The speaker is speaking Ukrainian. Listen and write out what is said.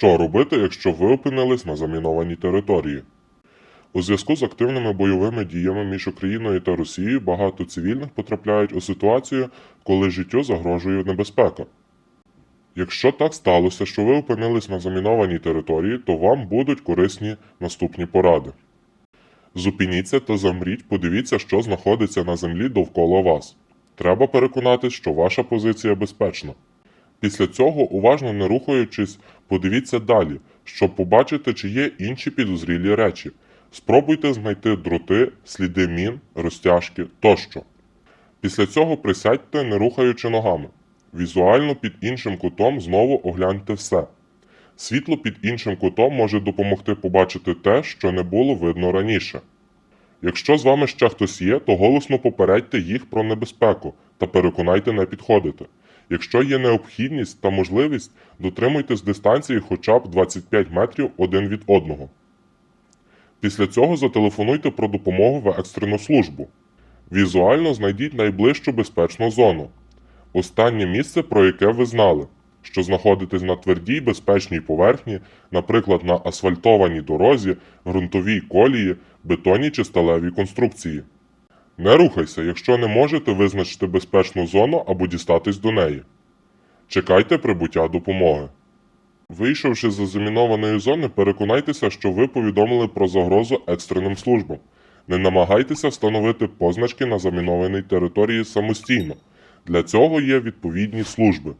Що робити, якщо ви опинились на замінованій території? У зв'язку з активними бойовими діями між Україною та Росією багато цивільних потрапляють у ситуацію, коли життю загрожує небезпека. Якщо так сталося, що ви опинились на замінованій території, то вам будуть корисні наступні поради. Зупиніться та замріть, подивіться, що знаходиться на землі довкола вас. Треба переконатись, що ваша позиція безпечна. Після цього, уважно не рухаючись, подивіться далі, щоб побачити, чи є інші підозрілі речі. Спробуйте знайти дроти, сліди мін, розтяжки тощо. Після цього присядьте, не рухаючи ногами. Візуально під іншим кутом знову огляньте все. Світло під іншим кутом може допомогти побачити те, що не було видно раніше. Якщо з вами ще хтось є, то голосно попередьте їх про небезпеку та переконайте не підходити. Якщо є необхідність та можливість, дотримуйтесь дистанції хоча б 25 метрів один від одного. Після цього зателефонуйте про допомогу в екстрену службу. Візуально знайдіть найближчу безпечну зону. Останнє місце, про яке ви знали, що знаходитесь на твердій безпечній поверхні, наприклад, на асфальтованій дорозі, ґрунтовій колії, бетонній чи сталевій конструкції. Не рухайся, якщо не можете визначити безпечну зону або дістатись до неї. Чекайте прибуття допомоги. Вийшовши з замінованої зони, переконайтеся, що ви повідомили про загрозу екстреним службам. Не намагайтеся встановити позначки на замінованій території самостійно. Для цього є відповідні служби.